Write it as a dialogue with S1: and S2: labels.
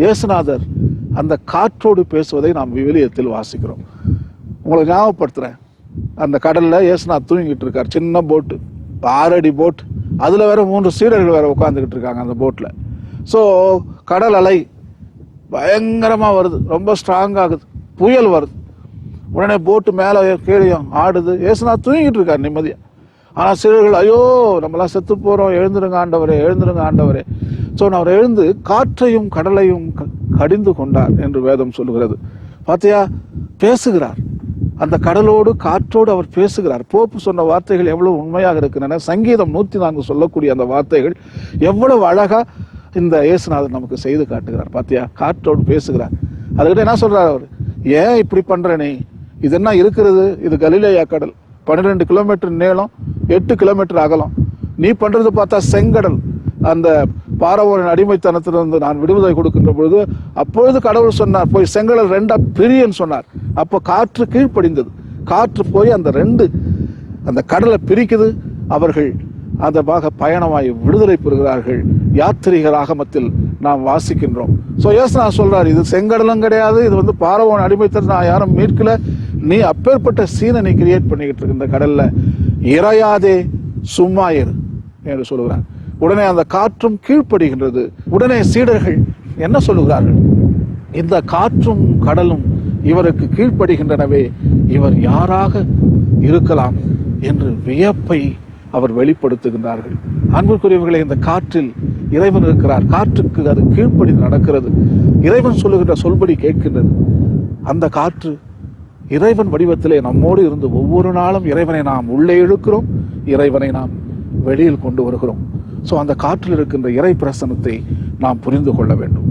S1: இயேசுநாதர் அந்த காற்றோடு பேசுவதை நாம் விவிலியத்தில் வாசிக்கிறோம். உங்களை ஞாபகப்படுத்துகிறேன் அந்த கடலில் இயேசுநாத் தூங்கிட்டு இருக்கார். சின்ன போட்டு ஆறடி போட் அதில் வேற மூன்று சீடர்கள் வேற உட்காந்துக்கிட்டு இருக்காங்க அந்த போட்டில் ஸோ கடல் அலை பயங்கரமாக வருது. ரொம்ப ஸ்ட்ராங் ஆகுது. புயல் வருது. உடனே போட்டு மேலே கீழே ஆடுது. ஏசுநாத் தூங்கிட்டு இருக்கார் நிம்மதியாக ஆனால் சிலர்கள் ஐயோ நம்மளாம் செத்து போகிறோம் எழுந்துருங்க ஆண்டவரே எழுந்துருங்க ஆண்டவரே. ஸோ அவர் எழுந்து காற்றையும் கடலையும் க- கடிந்து கொண்டார் என்று வேதம் சொல்லுகிறது. பார்த்தியா பேசுகிறார். அந்த கடலோடு காற்றோடு அவர் பேசுகிறார். போப்பு சொன்ன வார்த்தைகள் எவ்வளவு உண்மையாக இருக்கின்றன? சங்கீதம் நூற்றி நான்கு சொல்லக்கூடிய அந்த வார்த்தைகள் எவ்வளவு அழகாக இந்த இயேசுநாதர் நமக்கு செய்து காட்டுகிறார். பார்த்தியா காற்றோடு பேசுகிறார். அதுக்கிட்ட என்ன சொல்கிறார் அவர்? ஏன் இப்படி பண்ற நீ? இது என்ன இருக்கிறது? இது கலிலேயா கடல். பன்னிரெண்டு கிலோமீட்டர் நீளம். எட்டு கிலோமீட்டர் அகலம். நீ பண்ணுறது பார்த்தா செங்கடல். அந்த பாரவோரின் அடிமைத்தனத்திலிருந்து நான் விடுதலை கொடுக்கின்ற பொழுது அப்பொழுது கடவுள் சொன்னார் போய் செங்கடல் ரெண்டா பிரியன்னு சொன்னார். அப்போ காற்று கீழ்ப்படிந்தது. காற்று போய் அந்த ரெண்டு அந்த கடலை பிரிக்குது. அவர்கள் அந்த பாக பயணமாய் விடுதலை பெறுகிறார்கள் யாத்திரிகர் ஆகமத்தில் நாம் வாசிக்கின்றோம். ஸோ எஸ் நான் சொல்றாரு இது செங்கடலும் கிடையாது. இது வந்து பாரவோன் அடிமைத்தனம் நான் யாரும் மீட்கல. நீ அப்பேற்பட்ட சீனை நீ கிரியேட் பண்ணிக்கிட்டு இருக்க இந்த கடல்ல. இறையாதே சும்மா இரு என்று சொல்லுகிறார் உடனே அந்த காற்றும் கீழ்ப்படுகின்றது. உடனே சீடர்கள் என்ன சொல்லுகிறார்கள்? இந்த காற்றும் கடலும் இவருக்கு கீழ்ப்படுகின்றனவே இவர் யாராக இருக்கலாம் என்று வியப்பை அவர் வெளிப்படுத்துகின்றார்கள். அன்புக்குரியவர்களே இந்த காற்றில் இறைவன் இருக்கிறார். காற்றுக்கு அது கீழ்ப்படி நடக்கிறது. இறைவன் சொல்லுகின்ற சொல்படி கேட்கின்றது. அந்த காற்று இறைவன் வடிவத்திலே நம்மோடு இருந்து ஒவ்வொரு நாளும் இறைவனை நாம் உள்ளே இழுக்கிறோம் இறைவனை நாம் வெளியில் கொண்டு வருகிறோம். ஸோ அந்த காற்றில் இருக்கின்ற இறை பிரசனத்தை நாம் புரிந்து கொள்ள வேண்டும்.